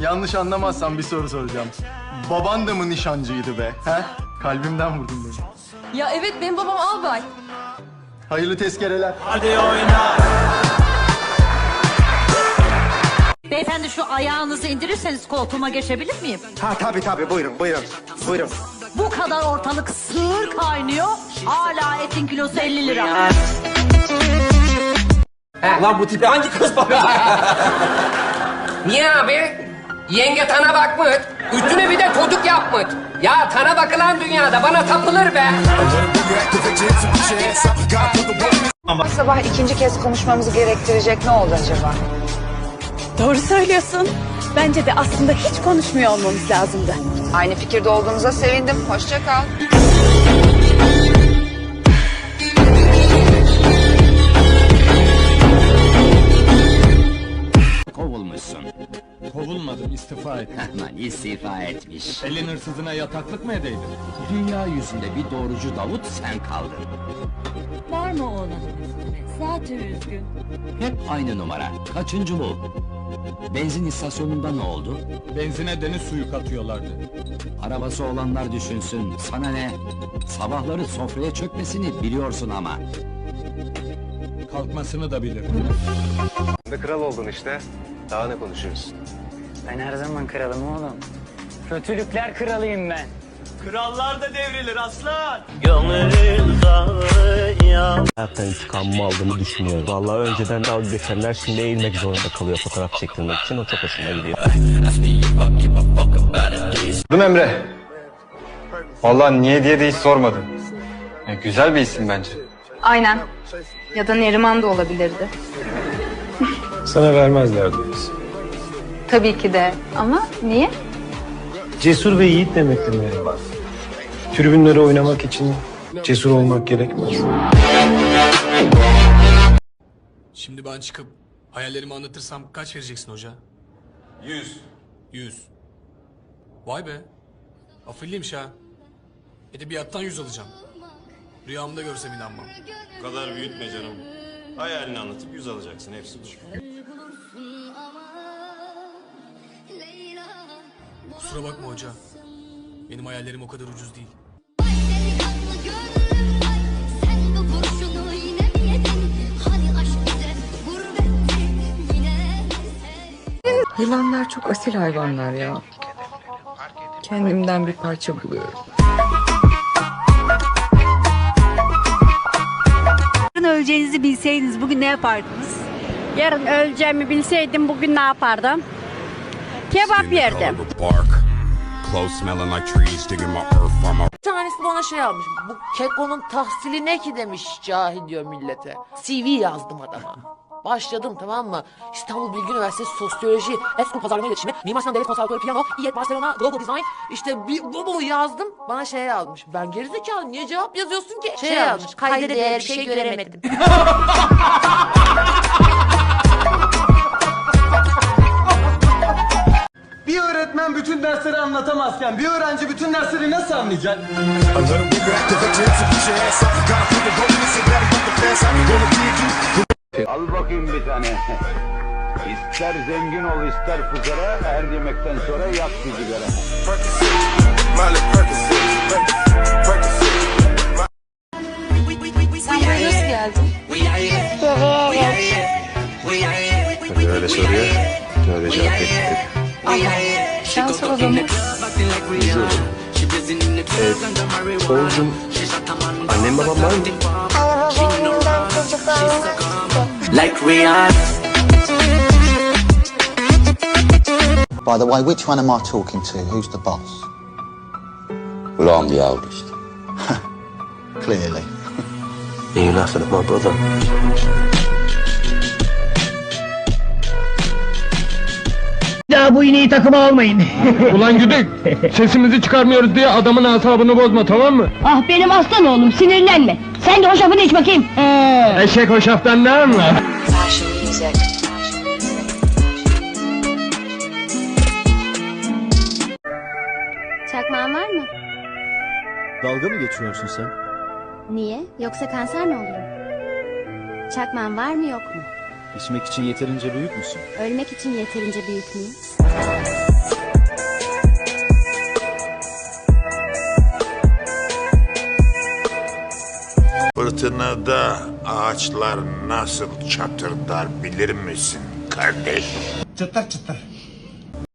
Yanlış anlamazsan bir soru soracağım. Baban da mı nişancıydı be? He? Kalbimden vurdun beni. Ya evet benim babam albay. Hayırlı tezkereler. Beyefendi şu ayağınızı indirirseniz koltuğuma geçebilir miyim? Ha tabii tabii buyurun buyurun. Buyurun. Bu kadar ortalık sığır kaynıyor. Hala etin kilosu 50 lira. Lan bu tipi hangi kız bakıyor? Niye abi? Yenge tana bakmış. Üstüne bir de çocuk yapmış. Ya tana bakılan dünyada bana tapılır be. Sabah ikinci kez konuşmamızı gerektirecek ne oldu acaba? Doğru söylüyorsun. Bence de aslında hiç konuşmuyor olmamız lazımdı. Aynı fikirde olduğunuza sevindim. Hoşça kal. Kovulmuşsun. Kovulmadım istifa ettim. Lan istifa etmiş. Elin hırsızına yataklık mı edeydim? Dünya yüzünde bir doğrucu Davut sen kaldın. Var mı oğlanınız? Zaten üzgün. Hep aynı numara. Kaçıncı bu? Benzin istasyonunda ne oldu? Benzine deniz suyu katıyorlardı. Arabası olanlar düşünsün. Sana ne? Sabahları sofraya çökmesini biliyorsun ama. Kalkmasını da bilir. Kral oldun işte. Daha ne konuşuyoruz? Ben her zaman kralım oğlum. Kötülükler kralıyım ben. Hayattan intikamımı aldığımı düşünüyorum. Vallahi önceden dalga geçenler şimdi eğilmek zorunda kalıyor fotoğraf çektirmek için. O çok hoşuma gidiyor. Dım Emre. Vallahi niye diye de hiç sormadım. Ya, güzel bir isim bence. Aynen. Ya da Neriman da olabilirdi. Sana vermezler diyoruz. Tabii ki de. Ama niye? Cesur ve yiğit demektir Neriman. Tribünlere oynamak için cesur olmak gerekmez. Şimdi ben çıkıp hayallerimi anlatırsam kaç vereceksin hoca? Yüz. Yüz. Vay be. Afilliymiş ha. Edebiyattan yüz alacağım. Rüyamda görsem inanmam. Bu kadar büyütme canım. Hayalini anlatıp yüz alacaksın. Hepsi bu. Kusura bakma hoca. Benim hayallerim o kadar ucuz değil. Yılanlar çok asil hayvanlar ya. Kendimden bir parça buluyorum. Yarın öleceğinizi bilseydiniz bugün ne yapardınız? Yarın öleceğimi bilseydim bugün ne yapardım? Kebap yerdim. Bir tanesi bana şey almış. Bu kekonun tahsili ne ki demiş cahil diyor millete. CV yazdım adama. Başladım tamam mı? İstanbul Bilgi Üniversitesi Sosyoloji, Esko Pazarlama İletişimi, Mimar Sinan Devlet Konservatuarı Piyano, İET Barcelona, Global Design. İşte bir, bu, bu yazdım. Bana şey yazmış. Ben gerizekalı niye cevap yazıyorsun ki? Şey, yazmış. Kayda değer bir şey göremedim. Bir öğretmen bütün dersleri anlatamazken bir öğrenci bütün dersleri nasıl anlayacak? Bakayım bir tane. İster zengin ol ister fukara her yemekten sonra yak bir sigara. Sen buraya nasıl geldin? Öyle soruyor. Öyle cevap bekledim. Şans olalım. Oğuzcum, annem babam var mı? By the way, which one am I talking to? Who's the boss? Well, I'm the oldest. Clearly. Are you laughing at my brother? Daha bu ineği takıma almayın. Ulan güdük! Sesimizi çıkarmıyoruz diye adamın asabını bozma tamam mı? Ah benim aslan oğlum sinirlenme. Sen de hoşafını iç bakayım. Eşek hoşaftan ne anlar? Çakmağın var mı? Dalga mı geçiyorsun sen? Niye? Yoksa kanser mi olurum? Çakmağın var mı yok mu? İçmek için yeterince büyük müsün? Ölmek için yeterince büyük müyüm? Fırtınada ağaçlar nasıl çatırdar bilir misin kardeş? Çıtır çıtır.